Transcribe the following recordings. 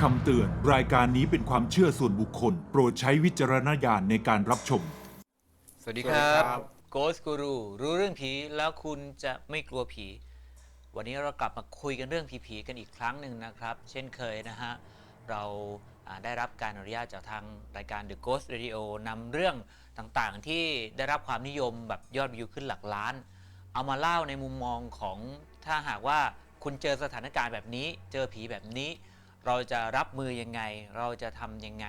คำเตือน รายการนี้เป็นความเชื่อส่วนบุคคล โปรดใช้วิจารณญาณในการรับชม สวัสดีสควัสดีรับครับ Ghost Guru รู้เรื่องผีแล้วคุณจะไม่กลัวผี วันนี้เรากลับมาคุยกันเรื่องผีๆกันอีกครั้งหนึ่งนะครับ เช่นเคยนะฮะ เราอ่าได้รับการอนุญาตจากทางรายการ The Ghost Radio นำเรื่องต่างๆ ที่ได้รับความนิยมแบบยอดวิวขึ้นหลักล้าน เอามาเล่าในมุมมองของถ้าหากว่าคุณเจอสถานการณ์แบบนี้ เจอผีแบบนี้ เราจะรับมือยังไง เราจะทำยังไง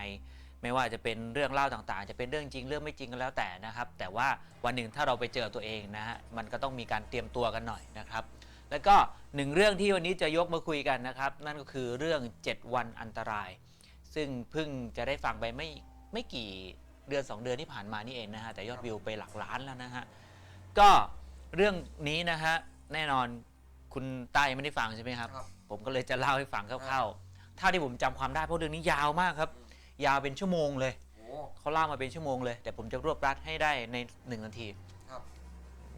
ไม่ว่าจะเป็นเรื่องเล่าต่างๆ จะเป็นเรื่องจริงเรื่องไม่จริงก็แล้วแต่นะครับ แต่ว่าวันหนึ่งถ้าเราไปเจอตัวเองนะฮะมันก็ต้องมีการเตรียมตัวกันหน่อยนะครับ แล้วก็หนึ่งเรื่องที่วันนี้จะยกมาคุยกันนะครับ นั่นก็คือเรื่อง 7 วันอันตราย ซึ่งเพิ่งจะได้ฟังไปไม่ไม่กี่เดือน 2 เดือนที่ผ่านมานี่เองนะฮะแต่ยอดวิวไปหลักล้านแล้วนะฮะก็เรื่องนี้นะฮะแน่นอนคุณต้ายังไม่ได้ฟังใช่ไหมครับครับผมก็เลยจะเล่าให้ฟังคร่าวๆ เท่าที่ผมจำความได้เพราะเรื่องนี้ยาวมากครับ ยาวเป็นชั่วโมงเลย โอ้ เขาเล่ามาเป็นชั่วโมงเลย แต่ผมจะรวบรัดให้ได้ในหนึ่งนาทีครับ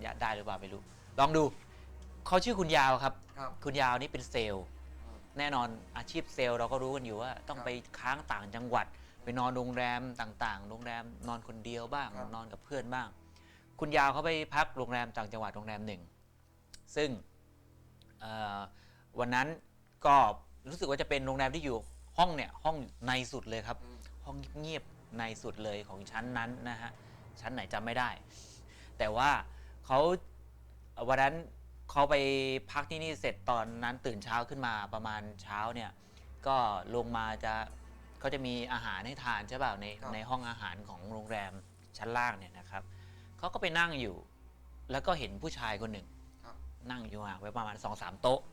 อยากได้หรือเปล่าไม่รู้ ลองดู เขาชื่อคุณยาวครับ ครับ คุณยาวนี่เป็นเซลล์ อืม แน่นอนอาชีพเซลล์เราก็รู้กันอยู่ว่า ต้องครับไปค้างต่างจังหวัด ไปนอนโรงแรมต่างๆ โรงแรมนอนคนเดียวบ้าง ครับ นอนกับเพื่อนบ้าง คุณยาวเขาไปพักโรงแรมต่างจังหวัดโรงแรมหนึ่ง ซึ่งเอ่อวันนั้นก็ รู้สึกว่าจะเป็นโรงแรมที่อยู่ห้องเนี่ยห้องในสุดเลยครับอืมห้องเงียบๆในสุดเลยของชั้นนั้นนะฮะชั้นไหนจำไม่ได้ แต่ว่าเขาวันนั้นเขาไปพักที่นี่เสร็จตอนนั้นตื่นเช้าขึ้นมาประมาณเช้าเนี่ย ก็ลงมาจะเขาจะมีอาหารให้ทานใช่เปล่าในครับ ในห้องอาหารของโรงแรมชั้นล่างเนี่ยนะครับเขาก็ไปนั่งอยู่ แล้วก็เห็นผู้ชายคนหนึ่ง ครับ นั่งอยู่ห่างไว้ประมาณสองสามโต๊ะเขา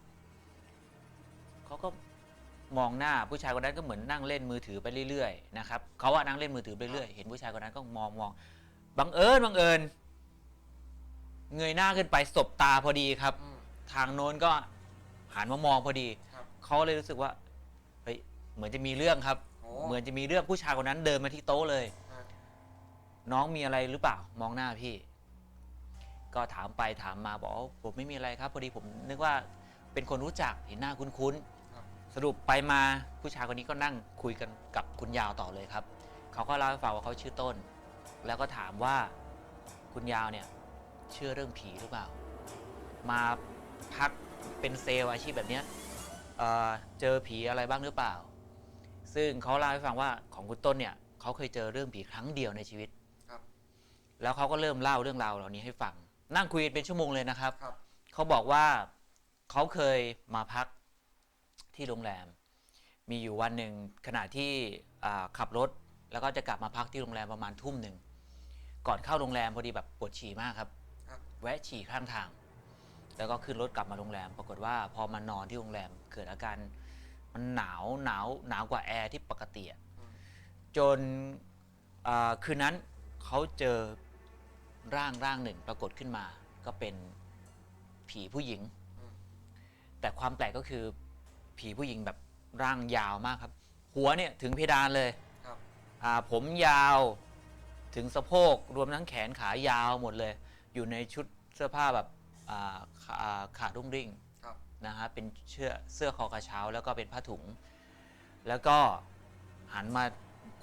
ก็มองหน้าผู้ชายคนนั้นก็เหมือนนั่งเล่นมือถือไปเรื่อยๆนะครับเขาว่านั่งเล่นมือถือไปเรื่อยเห็นผู้ชายคนนั้นก็มองมองบังเอิญบังเอิญเงยหน้าขึ้นไปสบตาพอดีครับ อืม ทางโน้นก็หันมามองพอดีครับ เขาเลยรู้สึกว่าเฮ้ยเหมือนจะมีเรื่องครับ โอ้เหมือนจะมีเรื่องผู้ชายคนนั้นเดินมาที่โต๊ะเลยครับน้องมีอะไรหรือเปล่า มองหน้าพี่ ก็ถามไปถามมาบอกว่าผมไม่มีอะไรครับ พอดีผมนึกว่าเป็นคนรู้จักเห็นหน้าคุ้นครับๆ สรุปไปมาผู้ชายคนนี้ก็นั่งคุยกันกับคุณยาวต่อเลยครับ เขาก็เล่าให้ฟังว่าเขาชื่อต้น แล้วก็ถามว่าคุณยาวเนี่ยเชื่อเรื่องผีหรือเปล่า มาพักเป็นเซลล์อาชีพแบบเนี้ยเอ่อเจอผีอะไรบ้างหรือเปล่า ซึ่งเขาเล่าให้ฟังว่าของคุณต้นเนี่ยเขาเคยเจอเรื่องผีครั้งเดียวในชีวิต ครับ แล้วเขาก็เริ่มเล่าเรื่องราวเหล่านี้ให้ฟัง นั่งคุยกันเป็นชั่วโมงเลยนะครับ ครับ เขาบอกว่าเขาเคยมาพัก ที่โรงแรม มีอยู่วันหนึ่งขณะที่อ่าขับรถแล้วก็จะกลับมาพักที่โรงแรมประมาณทุ่มหนึ่งก่อนเข้าโรงแรมพอดีแบบปวดฉี่มากครับครับ แวะฉี่ข้างทาง แล้วก็ขึ้นรถกลับมาโรงแรม ปรากฏว่าพอมานอนที่โรงแรมเกิดอาการมันหนาวหนาวหนาวกว่าแอร์ที่ปกติอะอืมจนอ่าคืนนั้นเขาเจอร่างร่างหนึ่งปรากฏขึ้นมา ก็เป็นผีผู้หญิงอืมแต่ความแปลกก็คือ ผีผู้หญิงแบบร่างยาวมากครับ หัวเนี่ยถึงเพดานเลยครับ อ่าผมยาวถึงสะโพกรวมทั้งแขนขายาวหมดเลย อยู่ในชุดเสื้อผ้าแบบอ่าขาอ่าขารุ่งริ่งครับ นะฮะเป็นเสื้อเสื้อคอกระเช้าแล้วก็เป็นผ้าถุง แล้วก็หันมา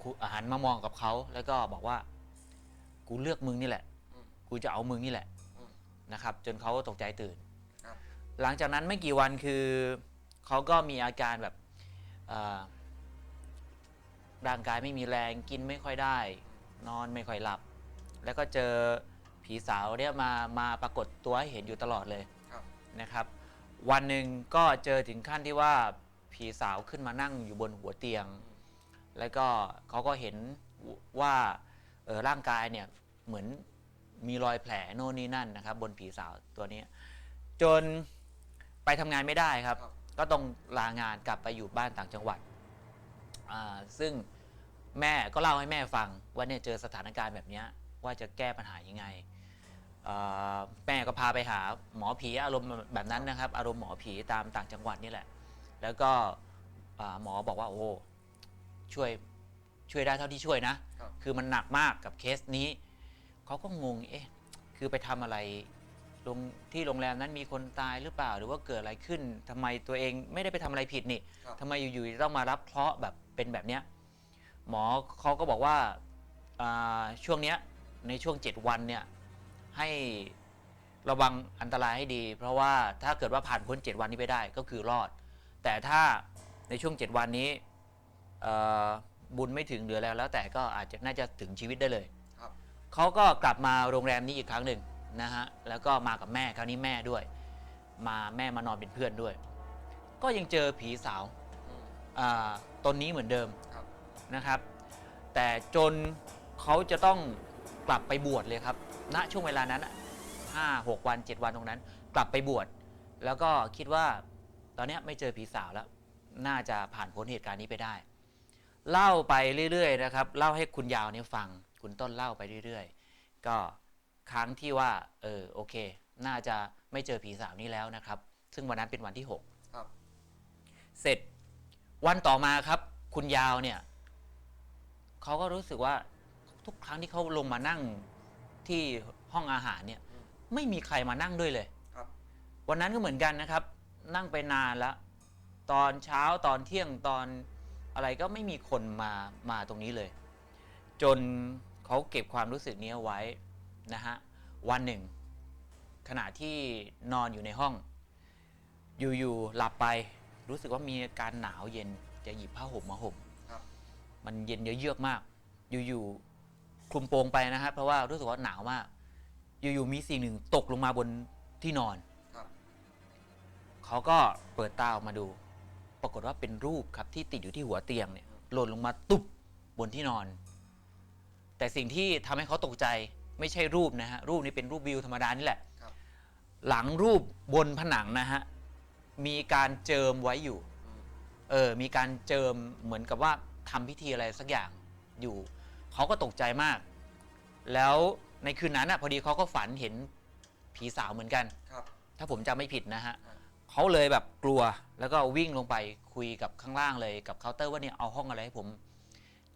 คุหันมามองกับเขาแล้วก็บอกว่า กูเลือกมึงนี่แหละ อืม กูจะเอามึงนี่แหละอืมนะครับ จนเขาตกใจตื่น ครับ หลังจากนั้นไม่กี่วันคือ เขาก็มีอาการแบบเอ่อร่างกายไม่มีแรงกินไม่ค่อยได้ นอนไม่ค่อยหลับ แล้วก็เจอผีสาวเนี่ยมามาปรากฏตัวให้เห็นอยู่ตลอดเลยครับนะครับ วันหนึ่งก็เจอถึงขั้นที่ว่าผีสาวขึ้นมานั่งอยู่บนหัวเตียงอืมแล้วก็เขาก็เห็นว่าเออร่างกายเนี่ยเหมือนมีรอยแผลโน่นนี่นั่นนะครับ บนผีสาวตัวนี้ จนไปทำงานไม่ได้ครับครับ ก็ต้องลางานกลับไปอยู่บ้านต่างจังหวัดอ่าซึ่งแม่ก็เล่าให้แม่ฟังว่าเนี่ยเจอสถานการณ์แบบเนี้ยว่าจะแก้ปัญหายังไงอ่าแม่ก็พาไปหาหมอผีอารมณ์แบบนั้นนะครับ อารมณ์หมอผีตามต่างจังหวัดนี่แหละ แล้วก็อ่าหมอบอกว่าโอ้ช่วยช่วยได้เท่าที่ช่วยนะครับคือมันหนักมากกับเคสนี้ เขาก็งง เอ๊ะ คือไปทำอะไร โรงที่โรงแรมนั้นมีคนตายหรือเปล่า หรือว่าเกิดอะไรขึ้นทำไมตัวเองไม่ได้ไปทำอะไรผิดนี่ครับ ทำไมอยู่ๆต้องมารับเคราะห์แบบเป็นแบบเนี้ยหมอเขาก็บอกว่าอ่าช่วงเนี้ยในช่วง 7 วันเนี่ยให้ระวังอันตรายให้ดี เพราะว่าถ้าเกิดว่าผ่านพ้น 7 วันนี้ไปได้ก็คือรอด แต่ถ้าในช่วง 7 วันนี้เอ่อบุญไม่ถึงเหลือแล้วแล้วแต่ก็อาจจะน่าจะถึงชีวิตได้เลย ครับ เขาก็กลับมาโรงแรมนี้อีกครั้งหนึ่ง นะฮะแล้วก็มากับแม่คราวนี้แม่ด้วย มาแม่มานอนเป็นเพื่อนด้วย ก็ยังเจอผีสาวอืมอ่าตนนี้เหมือนเดิมครับ นะครับ แต่จนเขาจะต้องกลับไปบวชเลยครับณช่วงเวลานั้นอะห้าหกวันเจ็ดวันตรงนั้น กลับไปบวชแล้วก็คิดว่าตอนเนี้ยไม่เจอผีสาวแล้ว น่าจะผ่านพ้นเหตุการณ์นี้ไปได้ เล่าไปเรื่อยๆนะครับ เล่าให้คุณยาวเนี่ยฟัง คุณต้นเล่าไปเรื่อยๆ ก็ ครั้งที่ว่า เออโอเค น่าจะไม่เจอผีสาวนี้แล้วนะครับ ซึ่งวันนั้นเป็นวันที่6ครับ เสร็จวันต่อมาครับ คุณยาวเนี่ยเขาก็รู้สึกว่าทุกครั้งที่เขาลงมานั่งที่ห้องอาหารเนี่ยอืมไม่มีใครมานั่งด้วยเลยครับ วันนั้นก็เหมือนกันนะครับ นั่งไปนานแล้ว ตอนเช้าตอนเที่ยงตอนอะไรก็ไม่มีคนมามาตรงนี้เลย จนเขาเก็บความรู้สึกนี้เอาไว้ นะฮะวันหนึ่ง ขณะที่นอนอยู่ในห้อง อยู่ๆหลับไปรู้สึกว่ามีอาการหนาวเย็นจะหยิบผ้าห่มมาห่มครับ มันเย็นเยือกๆมาก อยู่ๆคลุมโปงไปนะฮะเพราะว่ารู้สึกว่าหนาวมาก อยู่ๆมีสิ่งหนึ่งตกลงมาบนที่นอนครับ เขาก็เปิดตาออกมาดู ปรากฏว่าเป็นรูปครับที่ติดอยู่ที่หัวเตียงเนี่ยหล่นลงมาตุบบนที่นอน แต่สิ่งที่ทำให้เขาตกใจ ไม่ใช่รูปนะฮะรูปนี้เป็นรูปวิวธรรมดานี่แหละครับ หลังรูปบนผนังนะฮะมีการเจิมไว้อยู่อืม เออมีการเจิมเหมือนกับว่าทำพิธีอะไรสักอย่างอยู่เขาก็ตกใจมาก แล้วในคืนนั้นอะพอดีเขาก็ฝันเห็นผีสาวเหมือนกัน ครับ ถ้าผมจำไม่ผิดนะฮะอ่า เขาเลยแบบกลัวแล้วก็วิ่งลงไปคุยกับข้างล่างเลยกับเคาน์เตอร์ว่าเนี่ยเอาห้องอะไรให้ผม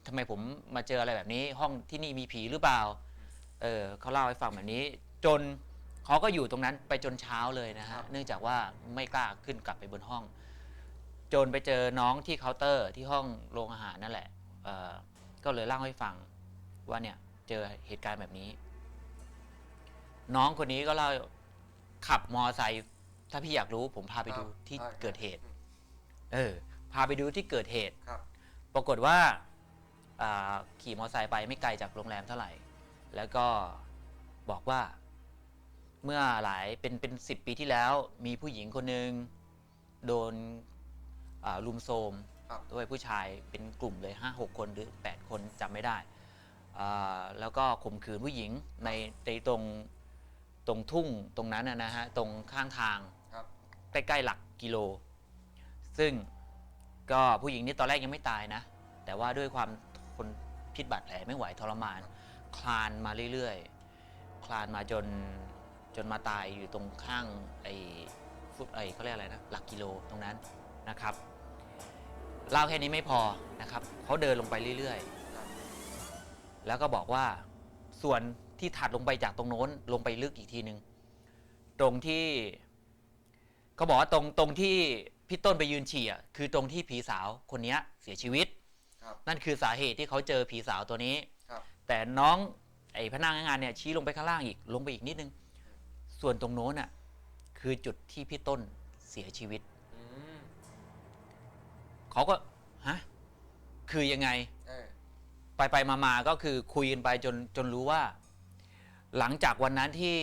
ทำไมผมมาเจออะไรแบบนี้ ห้องที่นี่มีผีหรือเปล่า เออเขาเล่าให้ฟังแบบนี้ จนเขาก็อยู่ตรงนั้นไปจนเช้าเลยนะครัฮะบเนื่องจากว่าไม่กล้าขึ้นกลับไปบนห้อง จนไปเจอน้องที่เคาน์เตอร์ที่ห้องโรงอาหารนั่นแหละเออก็เลยเล่าให้ฟังว่าเนี่ยเจอเหตุการณ์แบบนี้ น้องคนนี้ก็เล่าขับมอไซค์ถ้าพี่อยากรู้ผมพาไปดูที่ได้ครับเกิดเหตุอืมเออ พาไปดูที่เกิดเหตุ ครับ ปรากฏว่าอ่าขี่มอเตอร์ไซค์ไปไม่ไกลจากโรงแรมเท่าไหร่ แล้วก็บอกว่าเมื่อหลายเป็นเป็นสิบปีที่แล้ว มีผู้หญิงคนหนึ่งโดนอ่าลุมโทรมครับด้วยผู้ชายเป็นกลุ่มเลยห้าหกคนหรือแปดคนจำไม่ได้อ่าแล้วก็ข่มขืนผู้หญิงในในตรงตรงทุ่งตรงนั้นนะนะฮะตรงข้างทางครับใกล้ๆหลักกิโล ซึ่งก็ผู้หญิงนี่ตอนแรกยังไม่ตายนะ แต่ว่าด้วยความทนพิษบาดแผลไม่ไหวทรมาน คลานมาเรื่อยๆ คลานมาจนจนมาตายอยู่ตรงข้างไอ้ฟุตไอ้เขาเรียกอะไรนะหลักกิโลตรงนั้นนะครับเล่าแค่นี้ไม่พอนะครับเขาเดินลงไปเรื่อยครับๆแล้วก็บอกว่าส่วนที่ถัดลงไปจากตรงโน้นลงไปลึกอีกทีหนึ่งตรงที่เขาบอกว่าตรงตรงที่พี่ต้นไปยืนฉี่อะคือตรงที่ผีสาวคนเนี้ยเสียชีวิตครับนั่นคือสาเหตุที่เขาเจอผีสาวตัวนี้ครับ แต่น้องไอ้พนักงานเนี่ยชี้ลงไปข้างล่างอีกลงไปอีกนิดนึง ส่วนตรงโน้นอะคือจุดที่พี่ต้นเสียชีวิต อืมเขาก็ฮะคือยังไง เออไปไปมามาก็คือคุยกันไปจนจนรู้ว่า หลังจากวันนั้นที่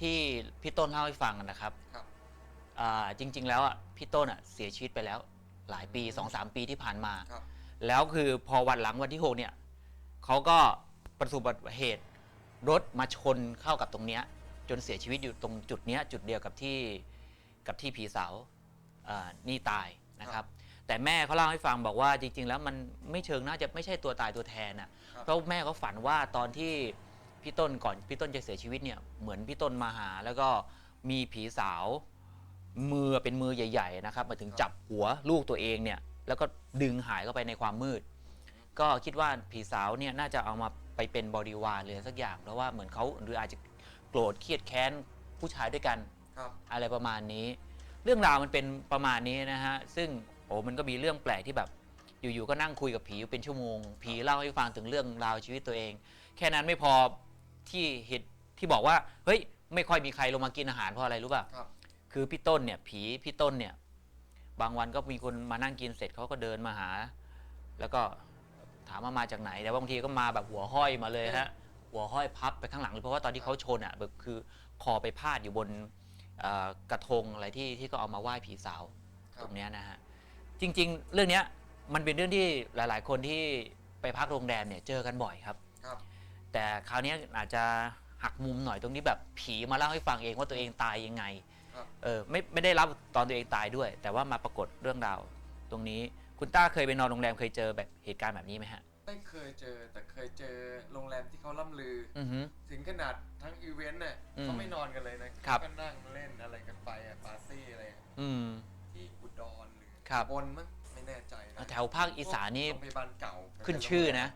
ที่พี่ต้นเล่าให้ฟังนะครับครับอ่าจริง ๆ แล้วอะพี่ต้นอะเสียชีวิตไปแล้ว หลายปีสองสามปีที่ผ่านมา ครับ แล้วคือพอวันหลังวันที่หกเนี่ยเขาก็ ประสบอุบัติเหตุ รถมาชนเข้ากับตรงเนี้ยจนเสียชีวิตอยู่ตรงจุดเนี้ยจุดเดียวกับที่กับที่ผีสาวอ่านี่ตายนะครับ แต่แม่เขาเล่าให้ฟังบอกว่าจริง ๆ แล้วมันไม่เชิงน่าจะไม่ใช่ตัวตายตัวแทนน่ะครับ เพราะแม่เขาฝันว่าตอนที่พี่ต้นก่อนพี่ต้นจะเสียชีวิตเนี่ยเหมือนพี่ต้นมาหา แล้วก็มีผีสาว มือเป็นมือใหญ่ ๆ นะครับ มาถึงจับหัวลูกตัวเองเนี่ย แล้วก็ดึงหายเข้าไปในความมืด ก็คิดว่าผีสาวเนี่ยน่าจะเอามาไปเป็นบริวารเลยสักอย่างเพราะว่าเหมือนเขาหรืออาจจะโกรธเครียดแค้นผู้ชายด้วยกัน ครับ อะไรประมาณนี้ เรื่องราวมันเป็นประมาณนี้นะฮะ ซึ่งโอ้มันก็มีเรื่องแปลกที่แบบ อยู่ๆก็นั่งคุยกับผีอยู่เป็นชั่วโมง ผีเล่าให้ฟังถึงเรื่องราวชีวิตตัวเอง แค่นั้นไม่พอที่เหตุที่บอกว่า เฮ้ย ไม่ค่อยมีใครลงมากินอาหารเพราะอะไรรู้ป่ะครับ คือพี่ต้นเนี่ย ผีพี่ต้นเนี่ย บางวันก็มีคนมานั่งกินเสร็จเขาก็เดินมาหา แล้วก็ ถามว่ามาจากไหน แต่บางทีก็มาแบบหัวห้อยมาเลยฮะหัวห้อยพับไปข้างหลังเลยเพราะว่าตอนที่เขาชนอะแบบคือคอไปพาดอยู่บนเอ่อกระทงอะไรที่ที่ก็เอามาไหว้ผีสาวครับ ตรงเนี้ยนะฮะจริงๆ เรื่องเนี้ยมันเป็นเรื่องที่หลาย ๆ คนที่ไปพักโรงแรมเนี่ยเจอกันบ่อยครับ ครับ แต่คราวเนี้ยอาจจะหักมุมหน่อยตรงนี้แบบผีมาเล่าให้ฟังเองว่าตัวเองตายยังไง ครับ เออไม่ไม่ได้รับตอนตัวเองตายด้วย แต่ว่ามาปรากฏเรื่องราวตรงนี้ คุณต้าเคยไปนอนโรงแรมเคยเจอแบบเหตุการณ์แบบนี้ไหมฮะ ไม่เคยเจอแต่เคยเจอโรงแรมที่เขาล่ำลืออือฮึ ถึงขนาดทั้งอีเวนต์เนี่ยอืมเขาไม่นอนกันเลยนะครับ ก็นั่งเล่นอะไรกันไปอะปาร์ตี้อะไรอะอืม ที่อุดรหรือครับ บนมั้งไม่แน่ใจนะแถวภาคอีสานนี่โรงพยาบาลเก่าขึ้นชื่อนะ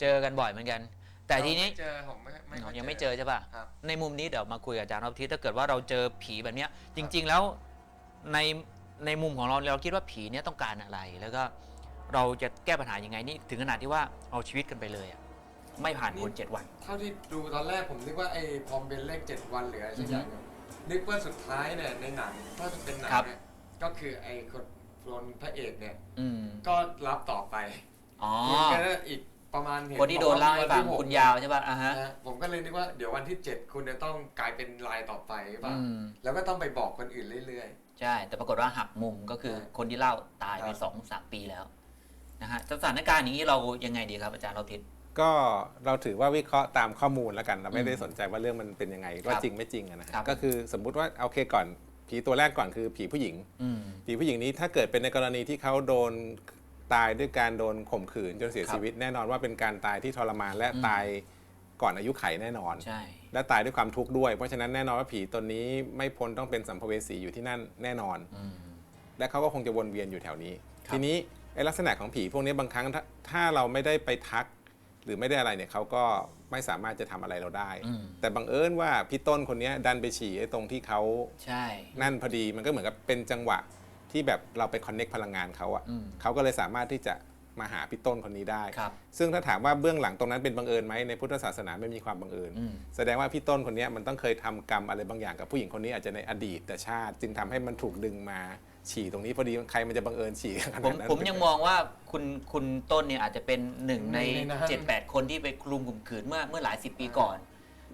เจอกันบ่อยเหมือนกัน แต่ทีนี้ไม่เจอผมไม่ไม่ค่อยังไม่เจอใช่ป่ะ ครับ ในมุมนี้เดี๋ยวมาคุยกับอาจารย์รอบทีถ้าเกิดว่าเราเจอผีแบบเนี้ย จริง ๆ แล้วใน ในมุมของเราเราคิดว่าผีเนี้ยต้องการอะไร แล้วก็เราจะแก้ปัญหายังไงนี่ถึงขนาดที่ว่าเอาชีวิตกันไปเลยอะไม่ผ่านพ้นเจ็ดวัน เท่าที่ดูตอนแรกผมนึกว่าไอ้พอมเป็นเลขเจ็ดวันหรืออะไรสักอย่างเนี่ยนึกว่าสุดท้ายเนี่ยในหนังถ้าจะเป็นหนังครับ เนี่ยก็คือไอ้คนคนพระเอกเนี่ย อืมก็รับต่อไปอ๋อคุณก็อีกประมาณเห็คนที่โดนเล่าให้ฟังวันที่หกคุณยาวใช่ป่ะอะฮะนะฮะผมก็เลยนึกว่าเดี๋ยววันที่7คุณจะต้องกลายเป็นลายต่อไปหรือเปล่า อืม แล้วก็ต้องไปบอกคนอื่นเรื่อย ใช่ แต่ปรากฏว่าหักมุมก็คือใช่คนที่เล่าตายไปครับ สองสามปีแล้วนะฮะสถานการณ์อย่างนี้เรายังไงดีครับอาจารย์เราทิศ ก็เราถือว่าวิเคราะห์ตามข้อมูลแล้วกัน เราไม่ได้อืมสนใจว่าเรื่องมันเป็นยังไงคว่ารับจริงไม่จริงอะนะฮะครับ ก็คือสมมุติว่าโอเคก่อนผีตัวแรกก่อนคือผีผู้หญิง อืม ผีผู้หญิงนี้ถ้าเกิดเป็นในกรณีที่เขาโดนตายด้วยการโดนข่มขืนจนเสียครับชีวิต แน่นอนว่าเป็นการตายที่ทรมานและอืม ตายก่อนอายุไขแน่นอน ใช่ และตายด้วยความทุกข์ด้วย เพราะฉะนั้นแน่นอนว่าผีตนนี้ไม่พ้นต้องเป็นสัมภเวสีอยู่ที่นั่นแน่นอนอืมและเขาก็คงจะวนเวียนอยู่แถวนี้ครับทีนี้ไอ้ลักษณะของผีพวกนี้บางครั้งถ้าถ้าเราไม่ได้ไปทัก หรือไม่ได้อะไรเนี่ยเขาก็ไม่สามารถจะทำอะไรเราได้อืมแต่บังเอิญว่าพี่ต้นคนเนี้ยดันไปฉี่ไอ้ตรงที่เขาใช่นั่นพอดีมันก็เหมือนกับเป็นจังหวะที่แบบเราไปคอนเน็กพลังงานเขาอะอืมเขาก็เลยสามารถที่จะ มาหาพี่ต้นคนนี้ได้ครับซึ่งถ้าถามว่าเบื้องหลังตรงนั้นเป็นบังเอิญไหมในพุทธศาสนาไม่มีความบังเอิญอืมแสดงว่าพี่ต้นคนเนี้ยมันต้องเคยทำกรรมอะไรบางอย่างกับผู้หญิงคนนี้อาจจะในอดีตชาติ จึงทำให้มันถูกดึงมาฉี่ตรงนี้พอดีใครมันจะบังเอิญฉี่ขผมนาดนั้นผมยังมองว่าคุณคุณต้นเนี่ยอาจจะเป็นหนึ่งในในนั้นเจ็ดแปดคนที่ไปคลุมข่มขืนเมื่อเมื่อหลายสิบปีก่อน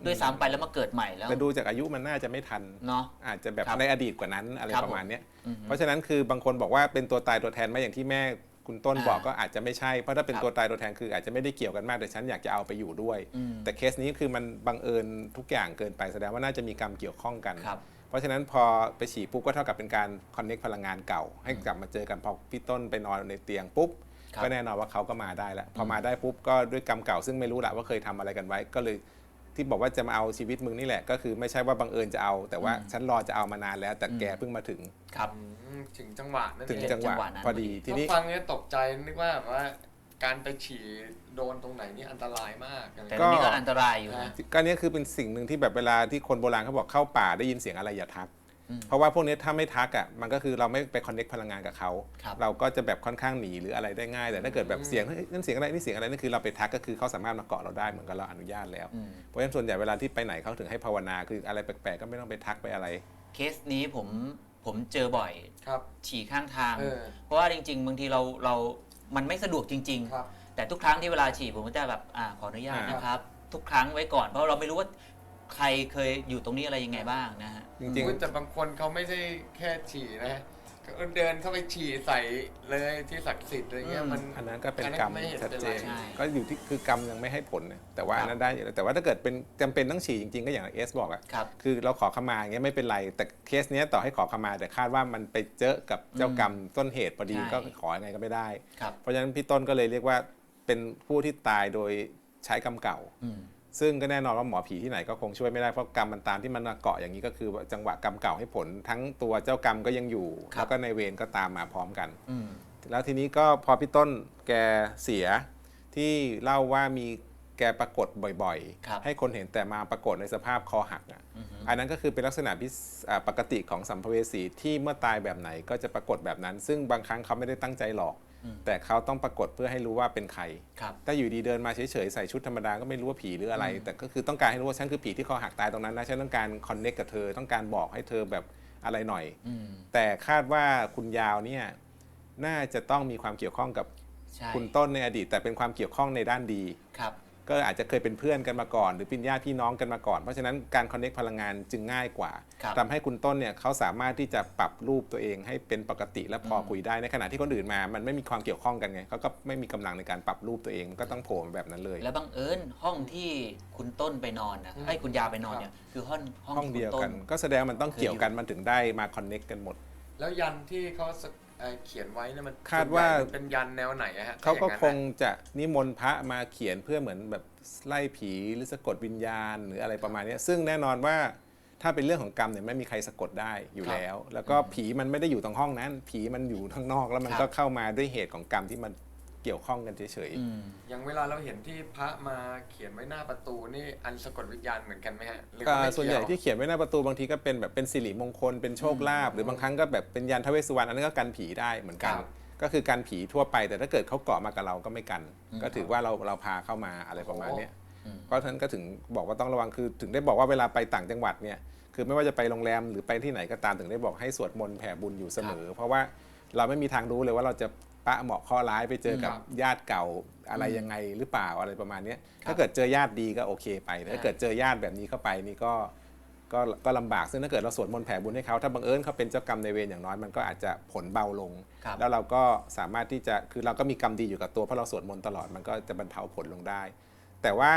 ด้วยซ้ำไปแล้วมาเกิดใหม่แล้วแต่ดูจากอายุมันน่าจะไม่ทันเนาะอาจจะแบบครับในอดีตกว่านั้นอะไรครับประมาณเนี้ยอืมเพราะฉะนั้นคือบางคนบอกว่าเป็นตัวตายตัวแทนไหมอย่างที่แม่ คุณต้นอ่าบอกก็อาจจะไม่ใช่เพราะถ้าเป็นครับตัวตายตัวแทนคืออาจจะไม่ได้เกี่ยวกันมากแต่ฉันอยากจะเอาไปอยู่ด้วยอืมแต่เคสนี้คือมันบังเอิญทุกอย่างเกินไปแสดงว่าน่าจะมีกรรมเกี่ยวข้องกันครับเพราะฉะนั้นพอไปฉี่ปุ๊บก็เท่ากับเป็นการคอนเน็กพลังงานเก่า ให้กลับมาเจอกันพอพี่ต้นไปนอนในเตียงปุ๊บครับก็แน่นอนว่าเขาก็มาได้แล้วพอมาได้ปุ๊บก็ด้วยกรรมเก่าซึ่งไม่รู้แหละว่าเคยทำอะไรกันไว้ก็เลย ที่บอกว่าจะมาเอาชีวิตมึงนี่แหละ ก็คือไม่ใช่ว่าบังเอิญจะเอา แต่ว่าอืมฉันรอจะเอามานานแล้ว แต่อืมแกเพิ่งมาถึง ครับ อืมถึงจังหวะนั่นถึงเองจังหวะจังหวะนั้น พอดีพอดีทีทีนี้นี้ฟังเนี่ยตกใจนึกว่าแบบว่า การไปฉี่โดนตรงไหนนี่อันตรายมากอะไร แต่ตรงนี้ก็ อันตรายอยู่นะ ก็เนี้ยคือเป็นสิ่งหนึ่งที่แบบเวลาที่คนโบราณเขาบอกเข้าป่าได้ยินเสียงอะไรอย่าทักอืม เพราะว่าพวกเนี้ยถ้าไม่ทักอะมันก็คือเราไม่ไปคอนเน็กพลังงานกับเขาครับเราก็จะแบบค่อนข้างหนีหรืออะไรได้ง่าย แต่ถ้าเกิดแบบเสียงเฮ้ยนั่นเสียงอะไรนี่เสียงอะไรนั่นคือเราไปทักก็คือเขาสามารถมาเกาะเราได้เหมือนกับเราอนุญาตแล้วอืมเพราะฉะนั้นส่วนใหญ่เวลาที่ไปไหนเขาถึงให้ภาวนาคืออะไรแปลกๆก็ไม่ต้องไปทักไปอะไร เคสนี้ผมผมเจอบ่อยครับฉี่ข้างทางเออเพราะว่าจริง ๆบางทีเราเรา มันไม่สะดวกจริงครับๆแต่ทุกครั้งที่เวลาฉี่ผมก็จะแบบอ่าขออนุญาตอ่านนะครับ ทุกครั้งไว้ก่อนเพราะเราไม่รู้ว่า ใครเคยอยู่ตรงนี้อะไรยังไงบ้างนะฮะ จริงอุ๊ยแต่บางคนเขาไม่ใช่แค่ฉี่นะเขาเดินเข้าไปฉี่ใส่เลยที่ศักดิ์สิทธิ์อะไรเงี้ยอืม มันอันนั้นก็เป็นอันนั้นกรรมไม่เห็นชัดเจนเป็นไร ใช่ ก็อยู่ที่คือกรรมยังไม่ให้ผลนะแต่ว่าอันนั้นได้อยู่แล้วแต่ว่าถ้าเกิดเป็นจำเป็นต้องฉี่จริงๆ ก็อย่างเอสบอกอะครับ คือเราขอขมาอย่างเงี้ยไม่เป็นไร แต่เคสเนี้ยต่อให้ขอขมาแต่คาดว่ามันไปเจอกับเจ้ากรรมต้นเหตุพอดีใช่ ก็ขอยังไงก็ไม่ได้ ครับ เพราะฉะนั้นพี่ต้นก็เลยเรียกว่าเป็นผู้ที่ตายโดยใช้กรรมเก่า อืม ซึ่งก็แน่นอนว่าหมอผีที่ไหนก็คงช่วยไม่ได้เพราะกรรมมันตามที่มันมาเกาะอย่างนี้ก็คือว่าจังหวะกรรมเก่าให้ผล ทั้งตัวเจ้ากรรมก็ยังอยู่ ครับ แล้วก็ในเวรก็ตามมาพร้อมกัน อืม แล้วทีนี้ก็พอพี่ต้นแกเสียที่เล่าว่ามีแกปรากฏบ่อยครับๆ ให้คนเห็นแต่มาปรากฏในสภาพคอหักอะอือฮึ อันนั้นก็คือเป็นลักษณะพิเศษอ่าปกติของสัมภเวสีที่เมื่อตายแบบไหนก็จะปรากฏแบบนั้น ซึ่งบางครั้งเขาไม่ได้ตั้งใจหลอกอืม แต่เขาต้องปรากฏเพื่อให้รู้ว่าเป็นใครครับถ้าอยู่ดีเดินมาเฉยๆใส่ชุดธรรมดาก็ไม่รู้ว่าผีหรืออะไรอืมแต่ก็คือต้องการให้รู้ว่าฉันคือผีที่คอหักตายตรงนั้นนะฉันต้องการคอนเน็กกับเธอต้องการบอกให้เธอแบบอะไรหน่อยอืมแต่คาดว่าคุณยาวเนี่ยน่าจะต้องมีความเกี่ยวข้องกับใช่คุณต้นในอดีต แต่เป็นความเกี่ยวข้องในด้านดีครับ ก็อาจจะเคยเป็นเพื่อนกันมาก่อน หรือเป็นญาติพี่น้องกันมาก่อน เพราะฉะนั้นการคอนเน็กพลังงานจึงง่ายกว่าครับทำให้คุณต้นเนี่ยเขาสามารถที่จะปรับรูปตัวเองให้เป็นปกติและพออมคุยได้ในขณะที่คนอื่นมา มันไม่มีความเกี่ยวข้องกันไงเขาก็ไม่มีกำลังในการปรับรูปตัวเองก็ต้องโผล่มาแบบนั้นเลย แล้วบังเอิญห้องที่คุณต้นไปนอนนะอืมไอ้ยคุณยาวไปนอนเนี่ยคือห้องห้องห้องที่เดียวคุณต้กันนก็แสดงว่ามันต้องเกี่ยวกันเคยอยู่มันถึงได้มาคอนเน็กกันหมด แล้วยันที่เขาส เอ่อเขียนไว้เนี่ยมันคาดว่า ส่นใหญ่มันเป็นยันแนวไหนอะฮะเขาก็ถ้อย่คงจะนิมนต์พระมาเขียนเพื่อเหมือนแบบไล่ผีหรือสะกดวิญญาณหรืออะไรประมาณเนี้ยซึ่งแน่นอนว่าถ้าเป็นเรื่องของกรรมเนี่ยไม่มีใครสะกดได้อยู่แล้ว แล้วก็ผีมันไม่ได้อยู่ตรงห้องนั้น ผีมันอยู่ข้างนอกแล้วมันครับก็เข้ามาด้วยเหตุของกรรมที่มัน เกี่ยวข้องกันเฉยอืม อย่างเวลาเราเห็นที่พระมาเขียนไว้หน้าประตูนี่อันสะกดวิญญาณเหมือนกันไหมฮะหรือๆก็ว่าไม่ส่วนใหญ่เกี่ที่ยวเขียนไว้หน้าประตูบางทีก็เป็นแบบเป็นสิริมงคลเป็นโชคลาภหรือบางครั้งก็แบบเป็นยันทเวสสุวรรณอันนั้นก็กันผีได้เหมือนกัน ครับ ก็คือการผีทั่วไปแต่ถ้าเกิดเขาเกาะมากับเราก็ไม่กันอืมก็ถือว่าเราเราพาเข้ามาอะไรประมาณเนี้ยอืม เพราะฉะนั้นก็ถึงบอกว่าต้องระวังคือถึงได้บอกว่าเวลาไปต่างจังหวัดเนี่ยคือไม่ว่าจะไปโรงแรมหรือไปที่ไหนก็ตามถึงได้บอกให้สวดมนต์แผ่บุญอยู่เสมอ เพราะว่าเราไม่มีทางรู้เลยว่าเราจะ ปะเหมาะข้อร้ายไปเจอกับครับญาติเก่าอะไรยังไงหรือเปล่าอะไรประมาณเนี้ยครับถ้าเกิดเจอญาติดีก็โอเคไปแต่ถ้าอ่าเกิดเจอญาติแบบนี้เข้าไปนี่ก็ก็ก็ลำบากซึ่งถ้าเกิดเราสวดมนต์แผ่บุญให้เขาถ้าบังเอิญเขาเป็นเจ้ากรรมในายเวรอย่างน้อยมันก็อาจจะผลเบาลง ครับ แล้วเราก็สามารถที่จะคือเราก็มีกรรมดีอยู่กับตัวเพราะเราสวดมนต์ตลอดมันก็จะบรรเทาผลลงได้ แต่ว่า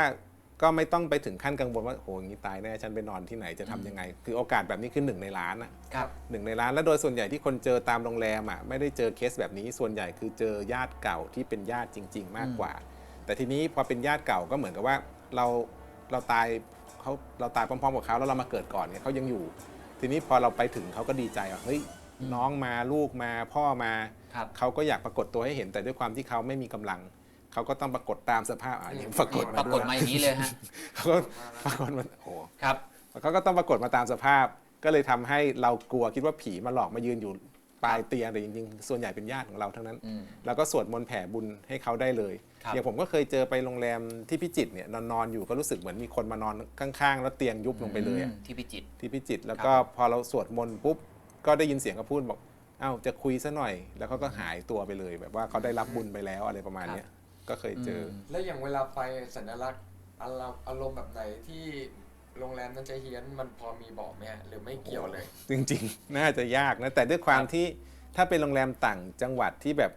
ก็ไม่ต้องไปถึงขั้นกังวลว่าโหอย่างนี้ตายแน่ฉันไปนอนที่ไหนจะทำยังไง คือโอกาสแบบนี้คือหนึ่งในล้านอะ ครับ หนึ่งในล้านแล้วโดยส่วนใหญ่ที่คนเจอตามโรงแรมอะไม่ได้เจอเคสแบบนี้ส่วนใหญ่คือเจอญาติเก่าที่เป็นญาติจริง ๆ มากกว่า แต่ทีนี้พอเป็นญาติเก่าก็เหมือนกับว่าเราเราตายเขาเราตายพร้อมๆกับเขาแล้วเรามาเกิดก่อนเนี่ยเขายังอยู่ ทีนี้พอเราไปถึงเขาก็ดีใจว่าเฮ้ยน้องมาลูกมาพ่อมา ครับ เขาก็อยากปรากฏตัวให้เห็นแต่ด้วยความที่เขาไม่มีกำลัง เขาก็ต้องปรากฏตามสภาพอะอย่างปรากฏปรากฏมาอย่างนี้เลยฮะเขาก็ปรากฏมาโอ้โหครับเขาก็ต้องปรากฏมาตามสภาพ ก็เลยทำให้เรากลัวคิดว่าผีมาหลอกมายืนอยู่ปลายเตียงแต่จริงๆ ส่วนใหญ่เป็นญาติของเราทั้งนั้นอืมเราก็สวดมนต์แผ่บุญให้เขาได้เลยครับอย่างผมก็เคยเจอไปโรงแรมที่พิจิตรเนี่ยนอนนอนๆอยู่ก็รู้สึกเหมือนมีคนมานอนข้างๆ แล้วเตียงยุบลงไปเลยอะอืมที่พิจิตรที่พิจิตรแล้วก็พอเราสวดมนต์ปุ๊บก็ได้ยินเสียงเขาพูดบอกอ้าวจะคุยซะหน่อย แล้วเขาก็หายตัวไปเลย แบบว่าเขาได้รับบุญไปแล้วอะไรประมาณเนี้ย ก็เคยเจออแล้วอย่างเวลาไปสัญลักษณ์อารมณ์อารมณ์แบบไหนที่โรงแรมนั้นจะเฮี้ยนมันพอมีบอกไหมฮะหรือไม่เกี่ยวเลย จริงๆ น่าจะยากนะ แต่ด้วยความที่ถ้าเป็นโรงแรมต่างจังหวัดที่แบบ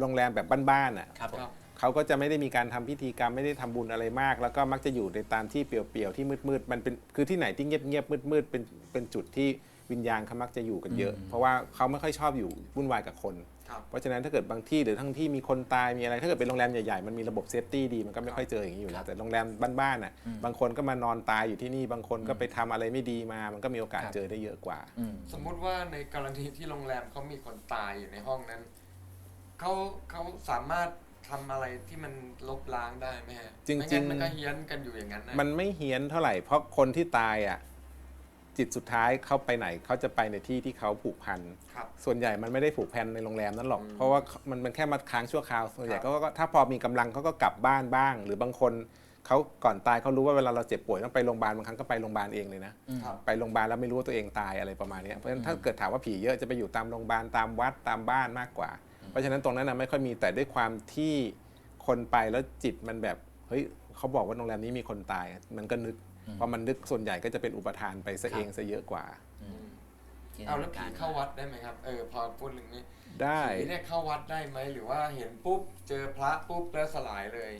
โรงแรมแบบบ้านๆอะครับผมครับ เขาก็จะไม่ได้มีการทำพิธีกรรมไม่ได้ทำบุญอะไรมาก แล้วก็มักจะอยู่ในตามที่เปลี่ยวๆที่มืดๆมันเป็นคือที่ไหนที่เงียบๆมืดๆเป็นเป็นจุดที่วิญญาณเขามักจะอยู่กันเยอะ เพราะว่าเขาไม่ค่อยชอบอยู่วุ่นวายกับคนครับ เพราะฉะนั้นถ้าเกิดบางที่หรือทั้งที่มีคนตายมีอะไร ถ้าเกิดเป็นโรงแรมใหญ่ๆมันมีระบบเซฟตี้ดีมันก็ไม่ค่อยเจออย่างนี้อยู่แล้วแต่โรงแรมบ้านๆอะบางคนก็มานอนตายอยู่ที่นี่บางคนก็ไปทำอะไรไม่ดีมา มันก็มีโอกาสครับเจอได้เยอะกว่าอืมสมมุติว่าในกรณีที่โรงแรมเขามีคนตายอยู่ในห้องนั้นเขาเขาสามารถทำอะไรที่มันลบล้างได้ไหมฮะจริงๆไม่งั้นมันก็เฮี้ยนกันอยู่อย่างนั้นนะมันไม่เฮี้ยนเท่าไหร่เพราะคนที่ตายอะ จิตสุดท้ายเขาไปไหนเขาจะไปในที่ที่เขาผูกพัน ครับส่วนใหญ่มันไม่ได้ผูกพันในโรงแรมนั้นหรอกอืมเพราะว่ามันมันแค่มาค้างชั่วคราว ส่วนใหญ่ครับเขาก็ถ้าพอมีกำลังเขาก็กลับบ้านบ้าง หรือบางคนเขาก่อนตายเขารู้ว่าเวลาเราเจ็บป่วยต้องไปโรงพยาบาลบางครั้งก็ไปโรงพยาบาลเองเลยนะ ครับ ไปโรงพยาบาลแล้วไม่รู้ว่าตัวเองตายอะไรประมาณเนี้ยเพราะฉะนั้นถ้าเกิดถามว่าผีเยอะจะไปอยู่ตามโรงพยาบาลตามวัดตามบ้านมากกว่า เพราะฉะนั้นตรงนั้นนะไม่ค่อยมีแต่ด้วยความที่คนไปแล้วจิตมันแบบเฮ้ยเขาบอกว่าโรงแรมนี้มีคนตาย มันก็นึก พอมันนึกส่วนใหญ่ก็จะเป็นอุปทานไปซะเองซะเยอะกว่า เอาแล้วผีเข้าวัดได้ไหมครับ เออพอพูดเรื่องนี้ได้ผีเนี่ยเข้าวัดได้ไหมหรือว่าเห็นปุ๊บเจอพระปุ๊บแล้วสลายเลย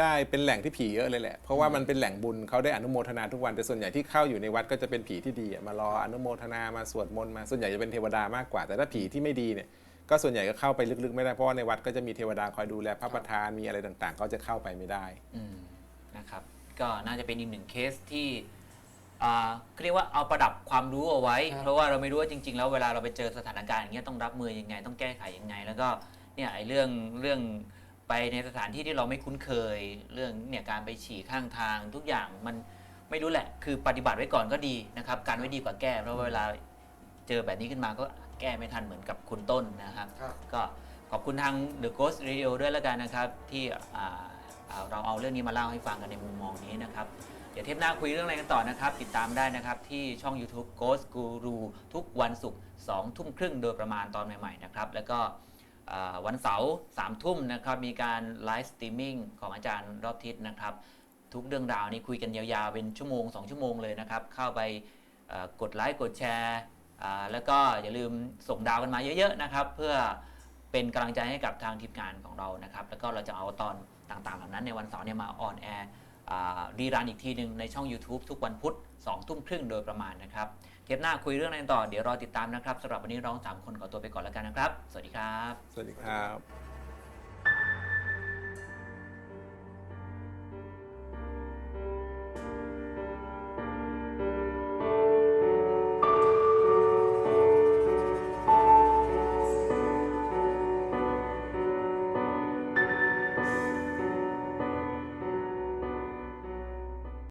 ได้เป็นแหล่งที่ผีเยอะเลยแหละ เพราะว่ามันเป็นแหล่งบุญเขาได้อนุโมทนาทุกวัน แต่ส่วนใหญ่ที่เข้าอยู่ในวัดก็จะเป็นผีที่ดีอะมารออนุโมทนามาสวดมนต์มาส่วนใหญ่จะเป็นเทวดามากกว่า แต่ถ้าผีที่ไม่ดีเนี่ยก็ส่วนใหญ่ก็เข้าไปลึกๆ ไม่ได้เพราะว่าในวัดก็จะมีเทวดาคอยดูแลพระประธานมีอะไรต่างๆ ก็จะเข้าไปไม่ได้อืมนะครับ ก็น่าจะเป็นอีกหนึ่งเคสที่อ่าเรียกว่าเอาประดับความรู้เอาไว้ ครับ เพราะว่าเราไม่รู้ว่าจริง ๆ แล้วเวลาเราไปเจอสถานการณ์อย่างเงี้ยต้องรับมือยังไง ต้องแก้ไขยังไง แล้วก็เนี่ยไอ้เรื่องเรื่องไปในสถานที่ที่เราไม่คุ้นเคย เรื่องเนี่ยการไปฉี่ข้างทาง ทุกอย่างมันไม่รู้แหละ คือปฏิบัติไว้ก่อนก็ดีนะครับ การไว้ดีกว่าแก้ เพราะว่าเวลาเจอแบบนี้ขึ้นมาก็แก้ไม่ทันเหมือนกับคุณต้นนะครับ ครับ ก็ขอบคุณทาง The Ghost Radio ด้วยแล้วกันนะครับ ที่อ่าอ่า เราเอาเรื่องนี้มาเล่าให้ฟังกันในมุมมองนี้นะครับเดี๋ยวเทปหน้าคุยเรื่องอะไรกันต่อนะครับ ติดตามได้นะครับ ที่ช่อง YouTube Ghost Guru ทุกวันศุกร์2ทุ่มครึ่งโดยประมาณตอนใหม่ๆนะครับ แล้วก็วันเสาร์3ทุ่มนะครับมีการไลฟ์สตรีมมิ่งของอาจารย์รอบทิศนะครับ ทุกเรื่องราวนี้คุยกันยาวๆ เป็นชั่วโมง 2 ชั่วโมงเลยนะครับ เข้าไปกดไลค์กดแชร์แล้วก็อย่าลืมส่งดาวกันมาเยอะๆนะครับ เพื่อ เป็นกำลังใจให้กับทางทีมงานของเรานะครับ แล้วก็เราจะเอาตอนต่างๆ เหล่านั้นในวันเสาร์เนี่ยมาออนแอร์รีรันอีกทีหนึ่งในช่อง YouTube ทุกวันพุธ2ทุ่มครึ่งโดยประมาณนะครับ เทปหน้าคุยเรื่องอะไรต่อเดี๋ยวรอติดตามนะครับสำหรับวันนี้เราสามคนขอตัวไปก่อนแล้วกันนะครับ สวัสดีครับ สวัสดีครับ